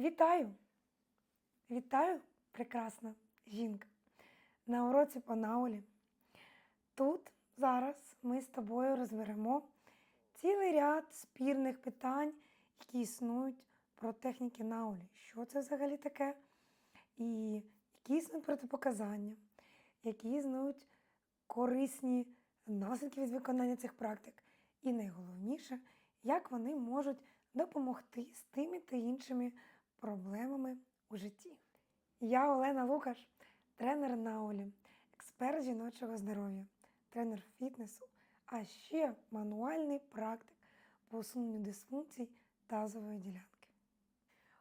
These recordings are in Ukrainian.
Вітаю! Вітаю, прекрасна жінка, на уроці по наулі. Тут зараз ми з тобою розберемо цілий ряд спірних питань, які існують про техніки наулі. Що це взагалі таке? І які існують протипоказання, які існують корисні наслідки від виконання цих практик. І найголовніше, як вони можуть допомогти з тими та іншими проблемами у житті. Я Олена Лукаш, тренер наулі, експерт жіночого здоров'я, тренер фітнесу, а ще мануальний практик по усуненню дисфункцій тазової ділянки.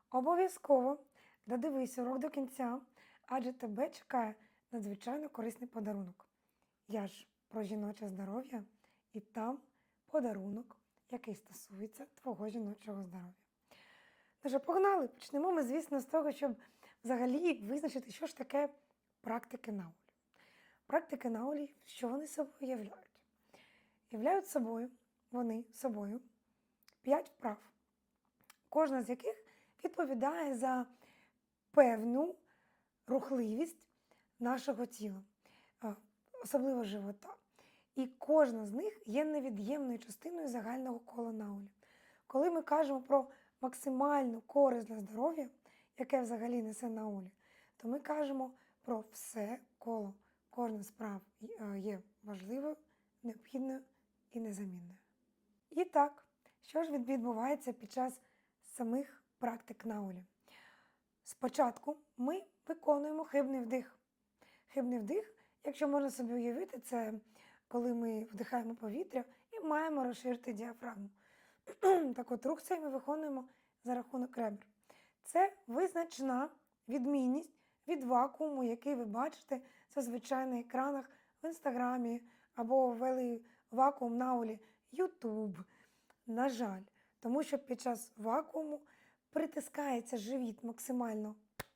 Обов'язково додивись урок до кінця, адже тебе чекає надзвичайно корисний подарунок. Я ж про жіноче здоров'я і там подарунок, який стосується твого жіночого здоров'я. Ну погнали! Почнемо ми, звісно, з того, щоб взагалі визначити, що ж таке практики наулі. Практики наулі, що вони собою являють? Являють собою, вони собою п'ять вправ, кожна з яких відповідає за певну рухливість нашого тіла, особливо живота. І кожна з них є невід'ємною частиною загального кола наулі. Коли ми кажемо про максимальну користь для здоров'я, яке взагалі несе наулі, то ми кажемо про все коло. Кожна справа є важливою, необхідною і незамінною. І так, що ж відбувається під час самих практик наулі? Спочатку ми виконуємо хибний вдих. Хибний вдих, якщо можна собі уявити, це коли ми вдихаємо повітря і маємо розширити діафрагму. Так от рух цей ми виконуємо за рахунок ребер. Це визначна відмінність від вакууму, який ви бачите зазвичай на екранах в інстаграмі або ввели вакуум на олі Ютуб. На жаль, тому що під час вакууму притискається живіт максимально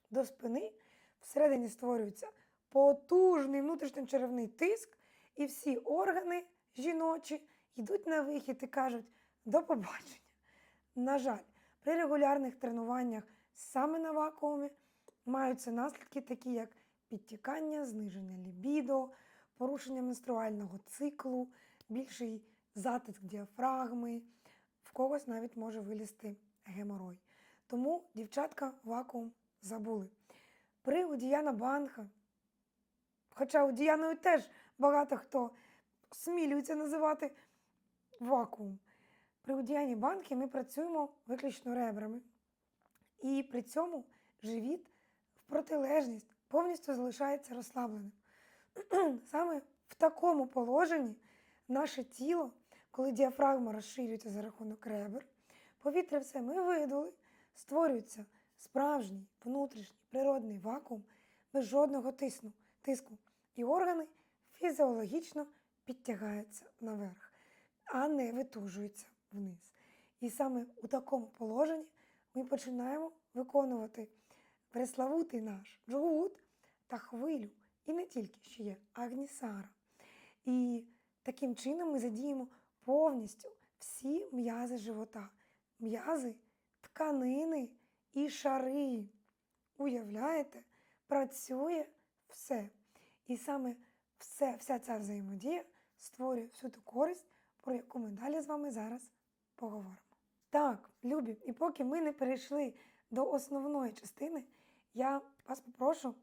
до спини, всередині створюється потужний внутрішньочеревний тиск, і всі органи жіночі йдуть на вихід і кажуть до побачення. На жаль, при регулярних тренуваннях саме на вакуумі маються наслідки, такі як підтікання, зниження лібідо, порушення менструального циклу, більший затиск діафрагми, в когось навіть може вилізти геморой. Тому дівчатка вакуум забули. При у Діяна Банха, хоча у Діяною теж багато хто смілюється називати вакуум. При удіянні банки ми працюємо виключно ребрами. І при цьому живіт в протилежність повністю залишається розслабленим. Саме в такому положенні наше тіло, коли діафрагма розширюється за рахунок ребер, повітря все ми видули, створюється справжній внутрішній природний вакуум без жодного тисну, тиску. І органи фізіологічно підтягаються наверх, а не витужуються вниз. І саме у такому положенні ми починаємо виконувати преславутий наш джгут та хвилю, і не тільки ще є агнісара. І таким чином ми задіємо повністю всі м'язи живота, м'язи, тканини і шари. Уявляєте, працює все. І саме все, вся ця взаємодія створює всю ту користь, про яку ми далі з вами зараз поговоримо. Так, любі, і поки ми не перейшли до основної частини, я вас попрошу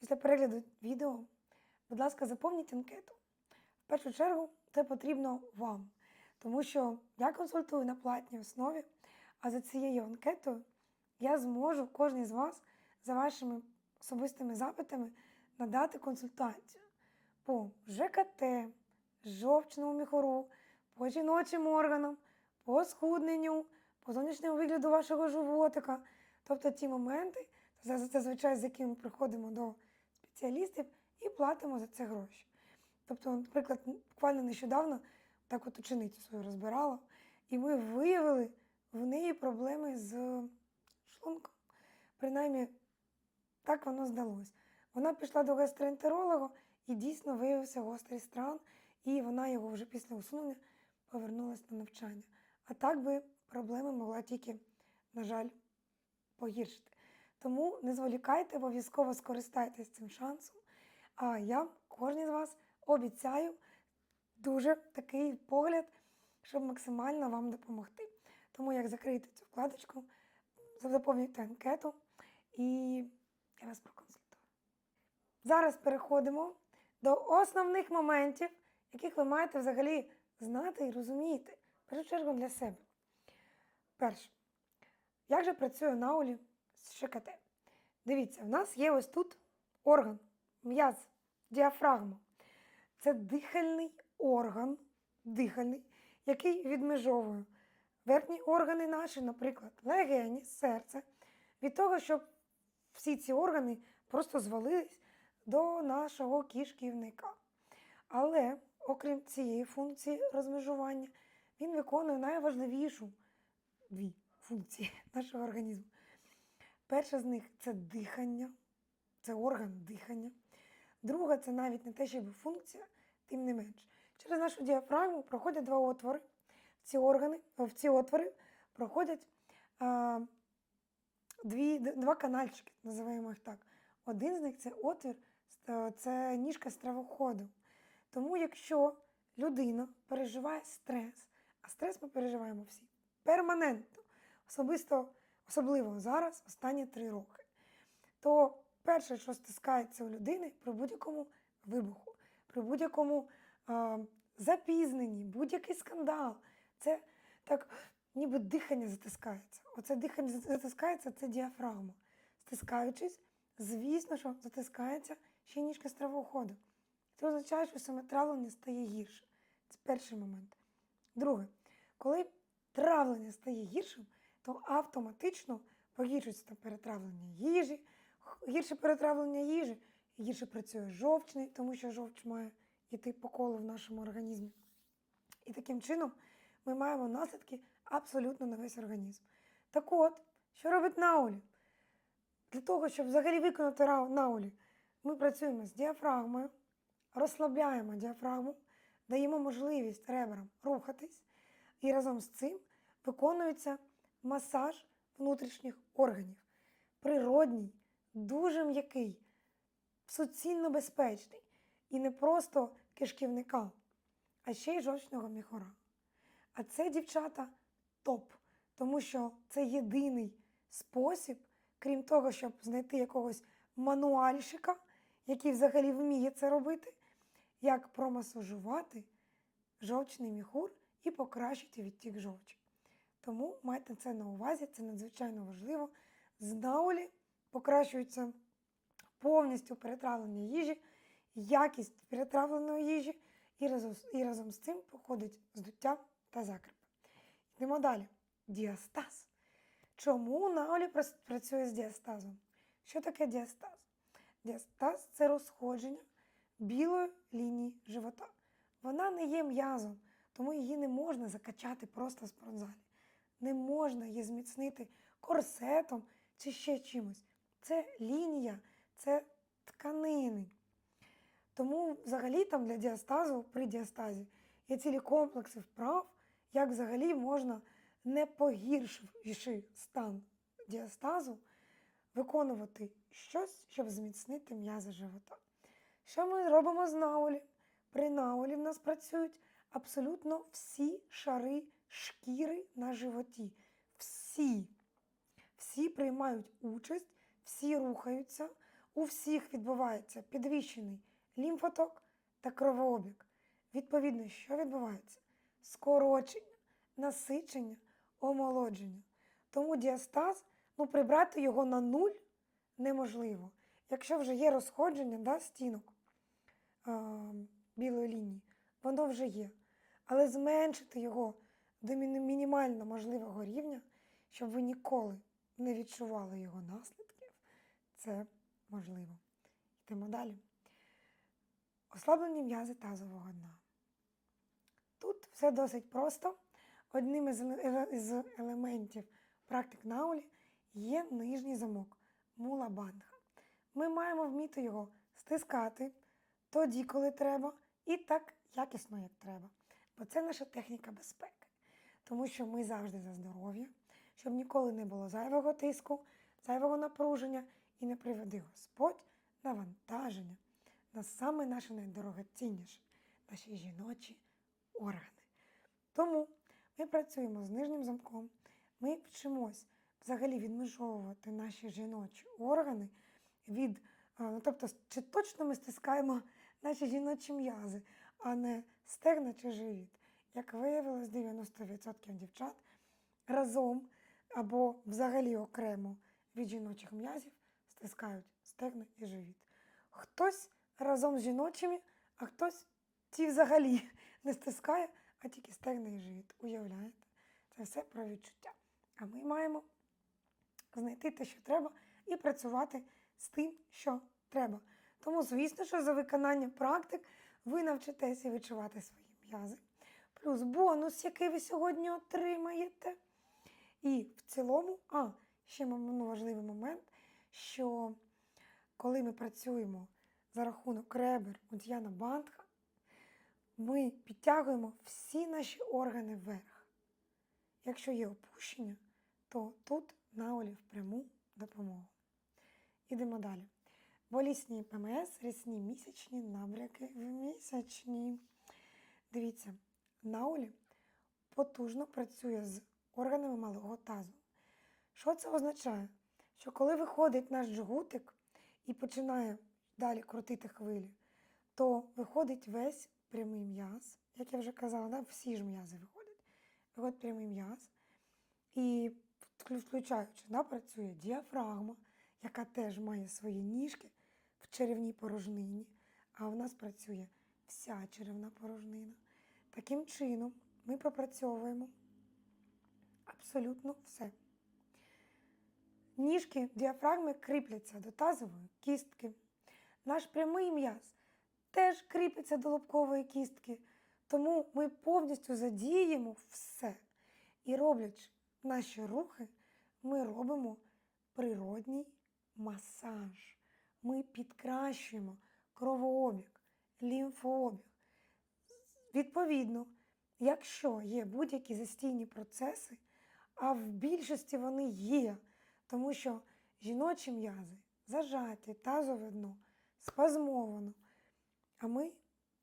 після перегляду відео, будь ласка, заповніть анкету. В першу чергу це потрібно вам, тому що я консультую на платній основі, а за цією анкетою я зможу кожній з вас за вашими особистими запитами надати консультацію по ЖКТ, жовчному міхору, по жіночим органам, по схудненню, по зовнішньому вигляду вашого животика. Тобто ті моменти, зазвичай з якими ми приходимо до спеціалістів і платимо за це гроші. Тобто, наприклад, буквально нещодавно так от ученицю свою розбирала, і ми виявили в неї проблеми з шлунком. Принаймні, так воно здалося. Вона пішла до гастроентеролога і дійсно виявився гострий стран, і вона його вже після усунення повернулася на навчання. А так би проблеми могла тільки, на жаль, погіршити. Тому не зволікайте, обов'язково скористайтесь цим шансом. А я кожній з вас обіцяю дуже такий погляд, щоб максимально вам допомогти. Тому як закрийте цю вкладочку, заповнюйте анкету і я вас проконсультую. Зараз переходимо до основних моментів, яких ви маєте взагалі знати і розуміти. Першу чергу для себе. Перше. Як же працює наулі з ШКТ? Дивіться, в нас є ось тут орган, м'яз, діафрагма. Це дихальний орган, дихальний, який відмежовує верхні органи наші, наприклад, легені, серце, від того, щоб всі ці органи просто звалились до нашого кишківника. Але, окрім цієї функції розмежування, він виконує найважливішу дві функції нашого організму. Перша з них це дихання, це орган дихання. Друга це навіть не те, щоб функція, тим не менш. Через нашу діафрагму проходять два отвори. В ці органи, в ці отвори проходять а, дві, два канальчики, називаємо їх так. Один з них це отвір, це ніжка стравоходу. Тому якщо людина переживає стрес, а стрес ми переживаємо всі перманентно, особисто, особливо зараз, останні три роки, то перше, що стискається у людини при будь-якому вибуху, при будь-якому а, запізненні, будь-який скандал, це так, ніби дихання затискається. Оце дихання затискається, це діафрагма. Стискаючись, звісно, що затискається ще ніжка стравоходу. Це означає, що саме травлення стає гірше. Це перший момент. Друге, коли травлення стає гіршим, то автоматично погіршується перетравлення їжі, гірше перетравлення їжі, гірше працює жовчний, тому що жовч має йти по колу в нашому організмі. І таким чином ми маємо наслідки абсолютно на весь організм. Так от, що робить наулі? Для того, щоб взагалі виконати наулі, ми працюємо з діафрагмою, розслабляємо діафрагму, даємо можливість ребрам рухатись, і разом з цим виконується масаж внутрішніх органів. Природній, дуже м'який, суцільно безпечний. І не просто кишківника, а ще й жовчного міхора. А це, дівчата, топ, тому що це єдиний спосіб, крім того, щоб знайти якогось мануальщика, який взагалі вміє це робити, як промасажувати жовчний міхур і покращити відтік жовчі. Тому майте це на увазі, це надзвичайно важливо. З наулі покращується повністю перетравлення їжі, якість перетравленої їжі, і разом, і разом з цим походить здуття та закрепи. Йдемо далі. Діастаз. Чому прос- працює з діастазом? Що таке діастаз? Діастаз це розходження білої лінії живота. Вона не є м'язом, тому її не можна закачати просто в спортзалі. Не можна її зміцнити корсетом чи ще чимось. Це лінія, це тканини. Тому взагалі там для діастазу при діастазі є цілі комплекси вправ, як взагалі можна, не погіршивши стан діастазу, виконувати щось, щоб зміцнити м'язи живота. Що ми робимо з наулі? При наулі в нас працюють абсолютно всі шари шкіри на животі. Всі. Всі приймають участь, всі рухаються, у всіх відбувається підвищений лімфоток та кровообіг. Відповідно, що відбувається? Скорочення, насичення, омолодження. Тому діастаз, ну, прибрати його на нуль неможливо. Якщо вже є розходження да, стінок білої лінії, воно вже є. Але зменшити його до мінімально можливого рівня, щоб ви ніколи не відчували його наслідків, це можливо. Йдемо далі. Ослаблені м'язи тазового дна. Тут все досить просто. Одним із із елементів практик наулі є нижній замок мула бандха. Ми маємо вміти його стискати тоді, коли треба, і так якісно, як треба. Бо це наша техніка безпеки. Тому що ми завжди за здоров'я, щоб ніколи не було зайвого тиску, зайвого напруження і не приведи Господь навантаження на саме наше найдорогоцінніше наші жіночі органи. Тому ми працюємо з нижнім замком, ми вчимось взагалі відмежовувати наші жіночі органи від, ну, тобто, чи точно ми стискаємо наші жіночі м'язи, а не стегна чи живіт. Як виявилось, 90% дівчат разом або взагалі окремо від жіночих м'язів стискають стегна і живіт. Хтось разом з жіночими, а хтось ті взагалі не стискає, а тільки стегна і живіт. Уявляєте? Це все про відчуття. А ми маємо знайти те, що треба, і працювати з тим, що треба. Тому, звісно, що за виконання практик ви навчитеся відчувати свої м'язи. Плюс бонус, який ви сьогодні отримаєте. І в цілому, а, ще ну, важливий момент, що коли ми працюємо за рахунок ребер Удьяна Бандха, ми підтягуємо всі наші органи вверх. Якщо є опущення, то тут наолі в пряму допомогу. Ідемо далі. Болісні ПМС, рісні місячні, набряки в місячні. Дивіться, наолі потужно працює з органами малого тазу. Що це означає? Що коли виходить наш джгутик і починає далі крутити хвилі, то виходить весь прямий м'яз, як я вже казала, да? всі ж м'язи виходять. Виходить прямий м'яз. І включаючи, да, працює діафрагма, яка теж має свої ніжки черевній порожнині, а в нас працює вся черевна порожнина. Таким чином ми пропрацьовуємо абсолютно все. Ніжки діафрагми кріпляться до тазової кістки. Наш прямий м'яз теж кріпиться до лобкової кістки, тому ми повністю задіємо все. І роблячи наші рухи, ми робимо природній масаж. Ми підкращуємо кровообіг, лімфообіг. Відповідно, якщо є будь-які застійні процеси, а в більшості вони є, тому що жіночі м'язи зажаті, тазове дно, спазмовано. А ми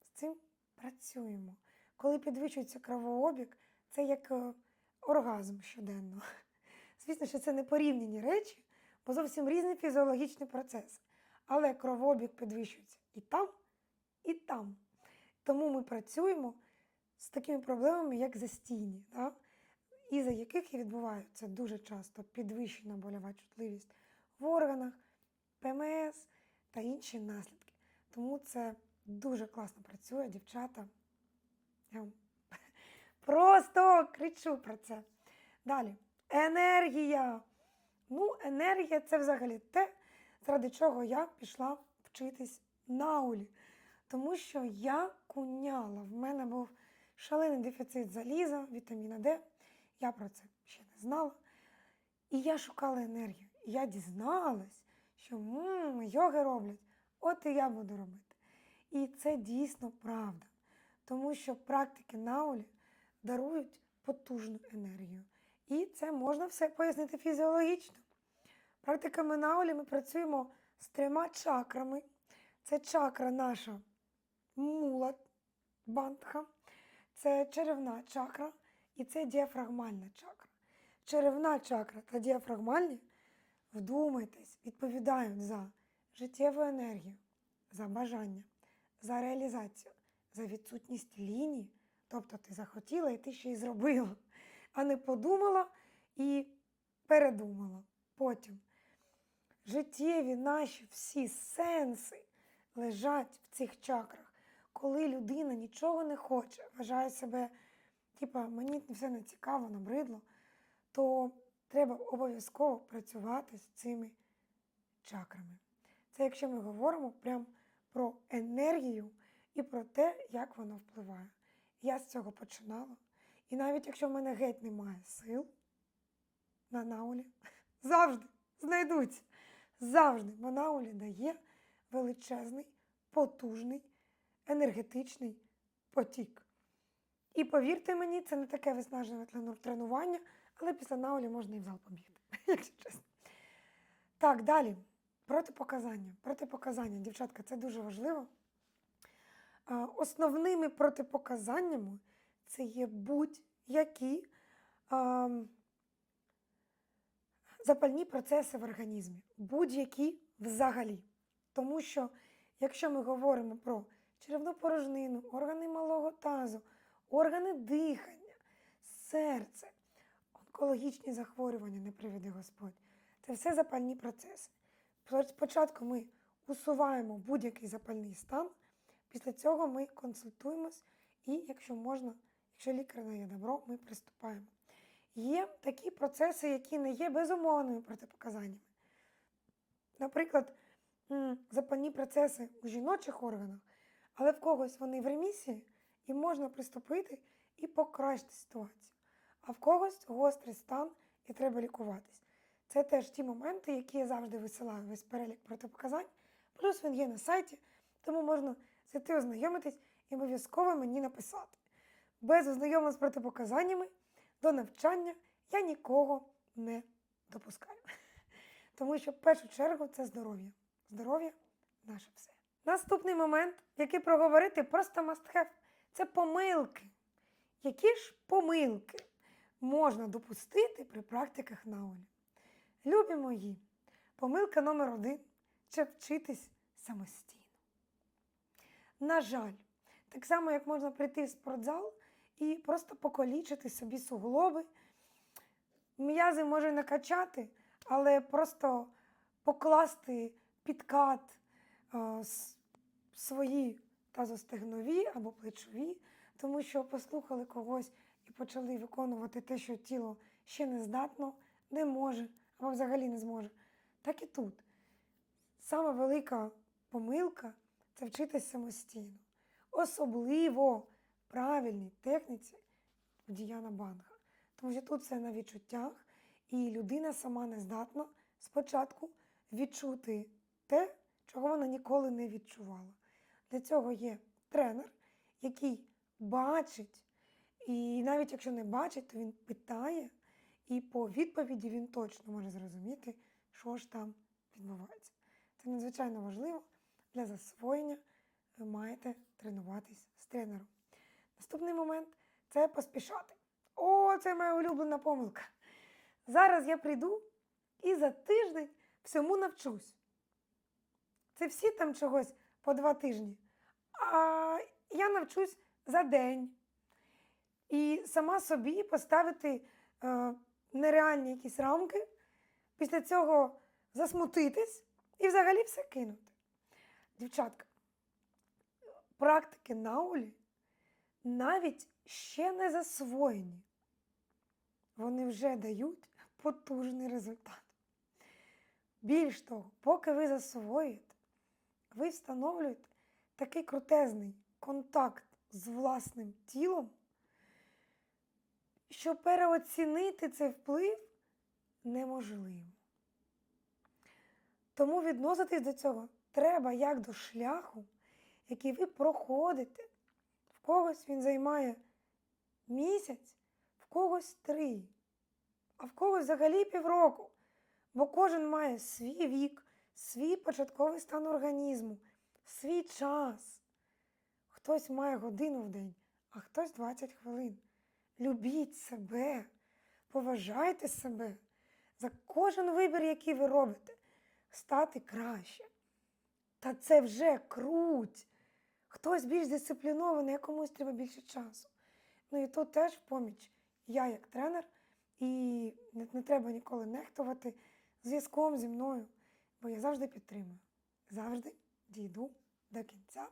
з цим працюємо. Коли підвищується кровообіг, це як е, оргазм щоденно. Звісно, що це не порівняні речі, бо зовсім різний фізіологічний процес. Але кровообіг підвищується і там, і там. Тому ми працюємо з такими проблемами, як застійні, да? із-за яких і відбувається дуже часто підвищена больова чутливість в органах, ПМС та інші наслідки. Тому це дуже класно працює, дівчата. Я просто кричу про це. Далі. Енергія. Ну, енергія це взагалі те, заради чого я пішла вчитись наулі. Тому що я куняла. В мене був шалений дефіцит заліза, вітаміна Д. Я про це ще не знала. І я шукала енергію. І я дізналась, що м, йоги роблять, от і я буду робити. І це дійсно правда. Тому що практики наулі дарують потужну енергію. І це можна все пояснити фізіологічно. Практиками наулі ми працюємо з трьома чакрами. Це чакра наша мула бандха, це черевна чакра і це діафрагмальна чакра. Черевна чакра та діафрагмальні, вдумайтесь, відповідають за життєву енергію, за бажання, за реалізацію, за відсутність лінії. Тобто ти захотіла і ти ще й зробила, а не подумала і передумала потім. Життєві наші всі сенси лежать в цих чакрах. Коли людина нічого не хоче, вважає себе, типа, мені все не цікаво, набридло, то треба обов'язково працювати з цими чакрами. Це якщо ми говоримо прям про енергію і про те, як воно впливає. Я з цього починала. І навіть якщо в мене геть немає сил на наулі, завжди знайдуться. Завжди, бо наулі дає величезний, потужний, енергетичний потік. І повірте мені, це не таке виснажливе трену- тренування, але після наулі можна і в зал побігти, якщо чесно. Так, далі. Протипоказання. Протипоказання, дівчатка, це дуже важливо. Основними протипоказаннями це є будь-які запальні процеси в організмі, будь-які взагалі. Тому що, якщо ми говоримо про черевну порожнину, органи малого тазу, органи дихання, серце, онкологічні захворювання, не приведи Господь, це все запальні процеси. Спочатку ми усуваємо будь-який запальний стан, після цього ми консультуємось і, якщо можна, якщо лікар дає добро, ми приступаємо. Є такі процеси, які не є безумовними протипоказаннями. Наприклад, запальні процеси у жіночих органах, але в когось вони в ремісії, і можна приступити і покращити ситуацію. А в когось гострий стан і треба лікуватись. Це теж ті моменти, які я завжди висилаю весь перелік протипоказань. Плюс він є на сайті, тому можна зайти ознайомитись і обов'язково мені написати. Без ознайомлення з протипоказаннями до навчання я нікого не допускаю. Тому що в першу чергу це здоров'я. Здоров'я наше все. Наступний момент, який проговорити, просто must have, це помилки. Які ж помилки можна допустити при практиках наулі? Любі мої, помилка номер один це вчитись самостійно. На жаль, так само, як можна прийти в спортзал і просто покалічити собі суглоби, м'язи може накачати, але просто покласти підкат е, свої тазостегнові або плечові, тому що послухали когось і почали виконувати те, що тіло ще не здатно, не може або взагалі не зможе. Так і тут. Саме велика помилка це вчитись самостійно. Особливо правильній техніці Діяна Банга. Тому що тут все на відчуттях, і людина сама не здатна спочатку відчути те, чого вона ніколи не відчувала. Для цього є тренер, який бачить, і навіть якщо не бачить, то він питає, і по відповіді він точно може зрозуміти, що ж там відбувається. Це надзвичайно важливо для засвоєння. Ви маєте тренуватись з тренером. Наступний момент це поспішати. О, це моя улюблена помилка. Зараз я прийду і за тиждень всьому навчусь. Це всі там чогось по два тижні. А я навчусь за день. І сама собі поставити е, нереальні якісь рамки, після цього засмутитись і взагалі все кинути. Дівчатка, практики наулі навіть ще не засвоєні. Вони вже дають потужний результат. Більш того, поки ви засвоїте, ви встановлюєте такий крутезний контакт з власним тілом, що переоцінити цей вплив неможливо. Тому відноситись до цього треба як до шляху, який ви проходите. Когось він займає місяць, в когось три, а в когось взагалі півроку. Бо кожен має свій вік, свій початковий стан організму, свій час. Хтось має годину в день, а хтось 20 хвилин. Любіть себе, поважайте себе за кожен вибір, який ви робите, стати краще. Та це вже круть. Хтось більш дисциплінований, а комусь треба більше часу. Ну і тут теж в поміч я як тренер, і не, не треба ніколи нехтувати зв'язком зі мною, бо я завжди підтримую. Завжди дійду до кінця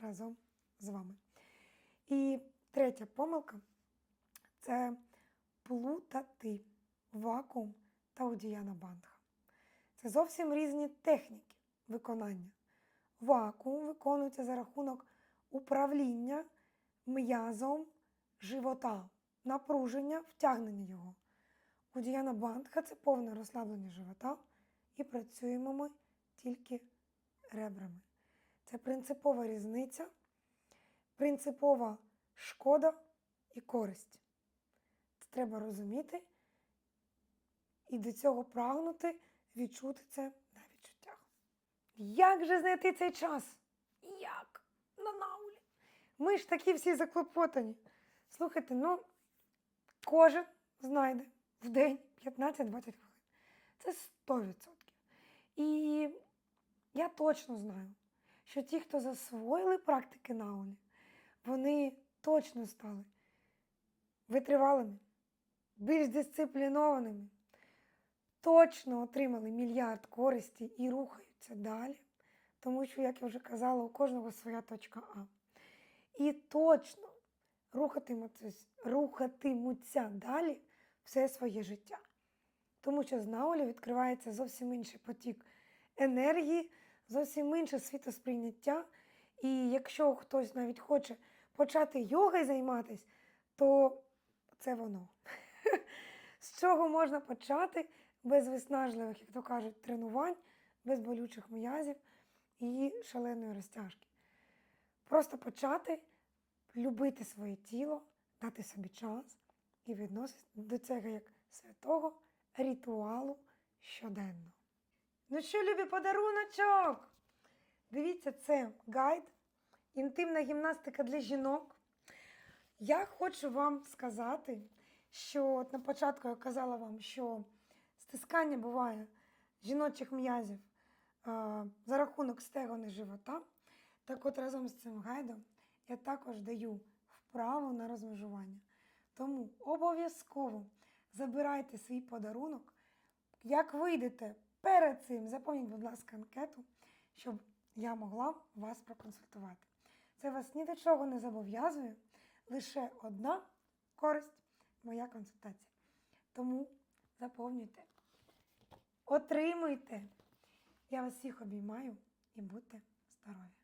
разом з вами. І третя помилка це плутати вакуум та удіяна бандха. Це зовсім різні техніки виконання. Вакуум виконується за рахунок управління м'язом живота, напруження, втягнення його. Удіяна бандха це повне розслаблення живота, і працюємо ми тільки ребрами. Це принципова різниця, принципова шкода і користь. Це треба розуміти і до цього прагнути відчути це. Як же знайти цей час? Як? На наулі. Ми ж такі всі заклопотані. Слухайте, ну, кожен знайде в день 15-20 хвилин. Це 100%. І я точно знаю, що ті, хто засвоїли практики наулі, вони точно стали витривалими, більш дисциплінованими, точно отримали мільярд користі і рухаються далі. Тому що, як я вже казала, у кожного своя точка А. І точно рухатимуться, рухатимуться далі все своє життя. Тому що з наулі відкривається зовсім інший потік енергії, зовсім інше світосприйняття. І якщо хтось навіть хоче почати йогою займатися, то це воно. З чого можна почати без виснажливих, як то кажуть, тренувань, без болючих м'язів і шаленої розтяжки. Просто почати любити своє тіло, дати собі час і відноситися до цього як святого ритуалу щоденно. Ну що, любі подаруночок? Дивіться, це гайд, інтимна гімнастика для жінок. Я хочу вам сказати, що от на початку я казала вам, що стискання буває жіночих м'язів за рахунок стегон і живота. Так от разом з цим гайдом я також даю вправу на розмежування. Тому обов'язково забирайте свій подарунок. Як вийдете перед цим, заповніть, будь ласка, анкету, щоб я могла вас проконсультувати. Це вас ні до чого не зобов'язує, лише одна користь моя консультація. Тому заповнюйте, отримуйте. Я вас всіх обіймаю і будьте здорові!